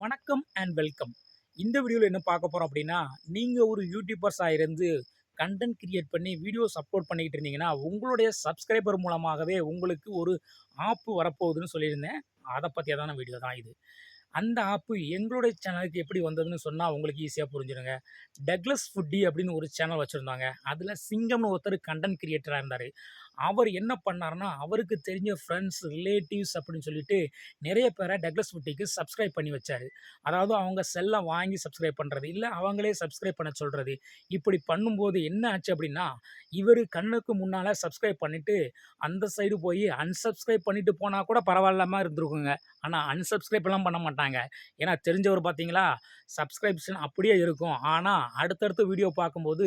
வணக்கம் and welcome இந்த வீடியோவில் என்ன பார்க்க போகிறோம் அப்படின்னா நீங்கள் ஒரு யூடியூபர்ஸாக இருந்து கண்டென்ட் கிரியேட் பண்ணி வீடியோஸ் அப்லோட் பண்ணிக்கிட்டு இருந்தீங்கன்னா உங்களுடைய சப்ஸ்கிரைபர் மூலமாகவே உங்களுக்கு ஒரு ஆப்பு வரப்போகுதுன்னு சொல்லியிருந்தேன். அதை பற்றியதான வீடியோ தான் இது. அந்த ஆப்பு எங்களுடைய சேனலுக்கு எப்படி வந்ததுன்னு சொன்னால் உங்களுக்கு ஈஸியாக புரிஞ்சிருங்க. டக்ளஸ் ஃபுட்டி அப்படின்னு ஒரு சேனல் வச்சுருந்தாங்க. அதில் சிங்கம்னு ஒருத்தர் கண்டென்ட் கிரியேட்டராக இருந்தார். அவர் என்ன பண்ணாருன்னா அவருக்கு தெரிஞ்ச ஃப்ரெண்ட்ஸ் ரிலேட்டிவ்ஸ் அப்படின்னு சொல்லிட்டு நிறைய பேரை டக்ளஸ் ஃபுட்டிக்கு சப்ஸ்கிரைப் பண்ணி வச்சார். அதாவது அவங்க செல்லை வாங்கி சப்ஸ்கிரைப் பண்ணுறது இல்லை அவங்களே சப்ஸ்கிரைப் பண்ண சொல்கிறது இப்படி பண்ணும்போது என்ன ஆச்சு அப்படின்னா இவர் கண்ணுக்கு முன்னால் சப்ஸ்கிரைப் பண்ணிவிட்டு அந்த சைடு போய் அன்சப்ஸ்கிரைப் பண்ணிட்டு போனால் கூட பரவாயில்லாமல் இருந்திருக்குங்க. ஆனால் அன்சப்ஸ்கிரைப்லாம் பண்ண மாட்டாங்க. ஏன்னா தெரிஞ்சவர் பார்த்தீங்களா சப்ஸ்கிரிப்ஷன் அப்படியே இருக்கும். ஆனால் அடுத்தடுத்த வீடியோ பார்க்கும்போது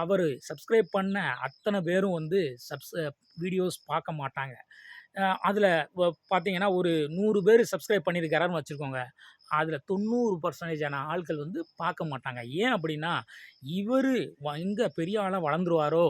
அவர் சப்ஸ்கிரைப் பண்ண அத்தனை பேரும் வந்து சப்ஸ் வீடியோஸ் பார்க்க மாட்டாங்க. அதில் பார்த்தீங்கன்னா ஒரு நூறு பேர் சப்ஸ்கிரைப் பண்ணியிருக்காருன்னு வச்சுருக்கோங்க அதில் தொண்ணூறு பர்சன்டேஜான ஆட்கள் வந்து பார்க்க மாட்டாங்க. ஏன் அப்படின்னா இவர் எங்கே பெரிய ஆளாக வளர்ந்துருவாரோ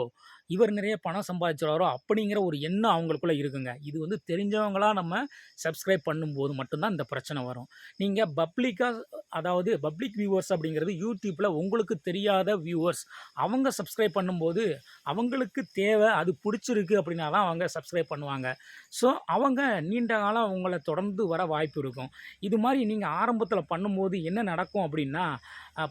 இவர் நிறைய பணம் சம்பாதிச்சிருவாரோ அப்படிங்கிற ஒரு எண்ணம் அவங்களுக்குள்ளே இருக்குங்க. இது வந்து தெரிஞ்சவங்களாக நம்ம சப்ஸ்கிரைப் பண்ணும்போது மட்டும்தான் இந்த பிரச்சனை வரும். நீங்கள் பப்ளிக்காக அதாவது பப்ளிக் வியூவர்ஸ் அப்படிங்கிறது யூடியூப்பில் உங்களுக்கு தெரியாத வியூவர்ஸ் அவங்க சப்ஸ்கிரைப் பண்ணும்போது அவங்களுக்கு தேவை அது பிடிச்சிருக்கு அப்படின்னா தான் அவங்க சப்ஸ்கிரைப் பண்ணுவாங்க. ஸோ அவங்க நீண்ட காலம் அவங்கள தொடர்ந்து வர வாய்ப்பு இருக்கும். இது மாதிரி நீங்கள் ஆரம்பத்தில் பண்ணும்போது என்ன நடக்கும் அப்படின்னா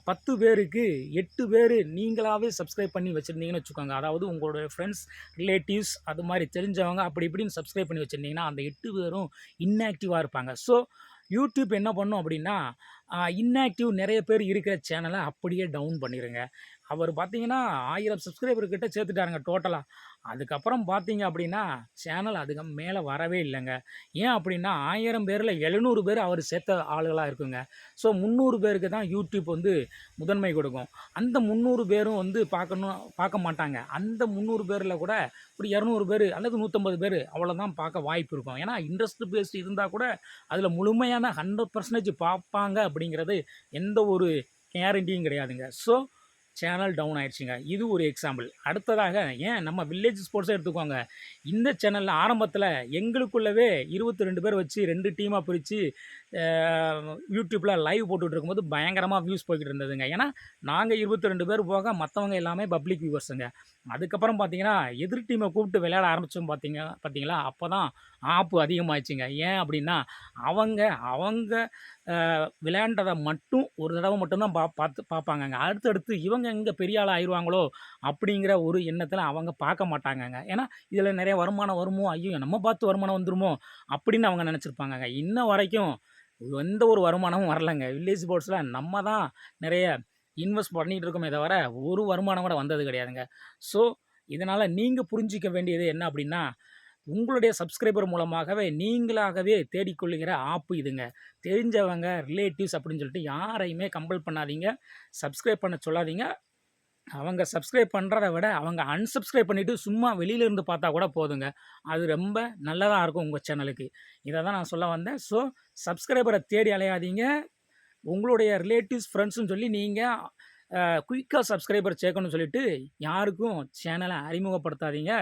பத்து பேருக்கு எட்டு பேர் நீங்களாகவே சப்ஸ்கிரைப் பண்ணி வச்சுருந்தீங்கன்னு வச்சுக்கோங்க. அதாவது உங்களுடைய ஃப்ரெண்ட்ஸ் ரிலேட்டிவ்ஸ் அது மாதிரி தெரிஞ்சவங்க அப்படி இப்படின்னு சப்ஸ்கிரைப் பண்ணி வச்சுருந்தீங்கன்னா அந்த எட்டு பேரும் இன்ஆக்டிவாக இருப்பாங்க. ஸோ யூடியூப் என்ன பண்ணும் அப்படின்னா இன்ஆக்டிவ் நிறைய பேர் இருக்கிற சேனலை அப்படியே டவுன் பண்ணிடுங்க அவர் பார்த்தீங்கன்னா ஆயிரம் சப்ஸ்கிரைபர் கிட்ட சேர்த்துட்டாருங்க டோட்டலாக அதுக்கப்புறம் பார்த்தீங்க அப்படின்னா சேனல் அதுக்கு மேலே வரவே இல்லைங்க. ஏன் அப்படின்னா ஆயிரம் பேரில் எழுநூறு பேர் அவர் சேர்த்த ஆளுகளாக இருக்குங்க. ஸோ முந்நூறு பேருக்கு தான் யூடியூப் வந்து முதன்மை கொடுக்கும். அந்த முந்நூறு பேரும் வந்து பார்க்கணும் பார்க்க மாட்டாங்க. அந்த முந்நூறு பேரில் கூட ஒரு இரநூறு பேர் அல்லது நூற்றம்பது பேர் அவ்வளோதான் பார்க்க வாய்ப்பு இருக்கும். ஏன்னா இன்ட்ரெஸ்ட் பேஸ்ட் இருந்தால் கூட அதில் முழுமையான ஹண்ட்ரட் பர்சன்டேஜ் பார்ப்பாங்க அப்படிங்கிறது எந்த ஒரு கேரண்டியும் கிடையாதுங்க. ஸோ சேனல் டவுன் ஆயிடுச்சுங்க. இது ஒரு எக்ஸாம்பிள் அடுத்ததாக ஏன் நம்ம வில்லேஜ் ஸ்போர்ட்ஸை எடுத்துக்கோங்க. இந்த சேனலில் ஆரம்பத்தில் எங்களுக்குள்ளவே இருபத்தி ரெண்டு பேர் வச்சு ரெண்டு டீமாக பிரித்து யூடியூப்பில் லைவ் போட்டுகிட்டு இருக்கும்போது பயங்கரமாக வியூஸ் போய்கிட்டு இருந்ததுங்க ஏன்னா நாங்கள் இருபத்தி ரெண்டு பேர் போக மற்றவங்க எல்லாமே பப்ளிக் வியூவர்ஸுங்க அதுக்கப்புறம் பார்த்தீங்கன்னா எதிர் டீமை கூப்பிட்டு விளையாட ஆரம்பித்தோம் பார்த்தீங்க பார்த்தீங்களா அப்போ தான் ஆப்பு அதிகமாகிடுச்சிங்க ஏன் அப்படின்னா அவங்க அவங்க விளையாண்டதை மட்டும் ஒரு தடவை மட்டும்தான் பா பார்த்து பார்ப்பாங்கங்க அடுத்தடுத்து இவங்க எங்கே பெரிய ஆள் ஆயிடுவாங்களோ அப்படிங்கிற ஒரு எண்ணத்தில் அவங்க பார்க்க மாட்டாங்கங்க. ஏன்னா இதில் நிறைய வருமானம் வருமோ ஐயோ நம்ம பார்த்து வருமானம் வந்துருமோ அப்படின்னு அவங்க நினச்சிருப்பாங்கங்க. இன்ன வரைக்கும் எந்த ஒரு வருமானமும் வரலைங்க. வில்லேஜ் ஸ்போர்ட்ஸில் நம்ம தான் நிறைய இன்வெஸ்ட் பண்ணிகிட்டு இருக்கோமே தவிர ஒரு வருமானம் கூட வந்தது கிடையாதுங்க. ஸோ இதனால் நீங்கள் புரிஞ்சிக்க வேண்டியது என்ன அப்படின்னா உங்களுடைய சப்ஸ்கிரைபர் மூலமாகவே நீங்களாகவே தேடிக்கொள்ளுகிற ஆப்பு இதுங்க. தெரிஞ்சவங்க ரிலேட்டிவ்ஸ் அப்படின்னு சொல்லிட்டு யாரையுமே கம்பல் பண்ணாதீங்க. சப்ஸ்கிரைப் பண்ண சொல்லாதீங்க. அவங்க சப்ஸ்கிரைப் பண்ணுறத விட அவங்க அன்சப்ஸ்கிரைப் பண்ணிவிட்டு சும்மா வெளியிலேருந்து பார்த்தா கூட போதுங்க. அது ரொம்ப நல்லதாக இருக்கும் உங்கள் சேனலுக்கு இதை தான் நான் சொல்ல வந்தேன். ஸோ சப்ஸ்கிரைபரை தேடி அலையாதீங்க. உங்களுடைய ரிலேட்டிவ்ஸ் ஃப்ரெண்ட்ஸுன்னு சொல்லி நீங்கள் குயிக்காக சப்ஸ்கிரைபர் சேர்க்கணும்னு சொல்லிட்டு யாருக்கும் சேனலை அறிமுகப்படுத்தாதீங்க.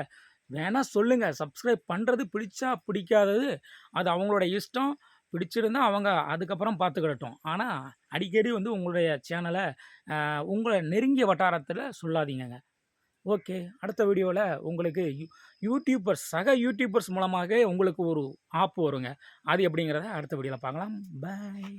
வேணால் சொல்லுங்கள் சப்ஸ்கிரைப் பண்ணுறது பிடிச்சா பிடிக்காதது. அது அவங்களோட இஷ்டம். பிடிச்சிருந்தால் அவங்க அதுக்கப்புறம் பார்த்துக்கிடட்டும். ஆனால் அடிக்கடி வந்து உங்களுடைய சேனலை உங்களை நெருங்கிய வட்டாரத்தில் சொல்லாதீங்கங்க. ஓகே அடுத்த வீடியோவில் உங்களுக்கு யூ யூடியூபர்ஸ் சக யூடியூபர்ஸ் மூலமாக உங்களுக்கு ஒரு ஆப் வருங்க. அது எப்படிங்கிறத அடுத்த வீடியோவில் பார்க்கலாம். பாய்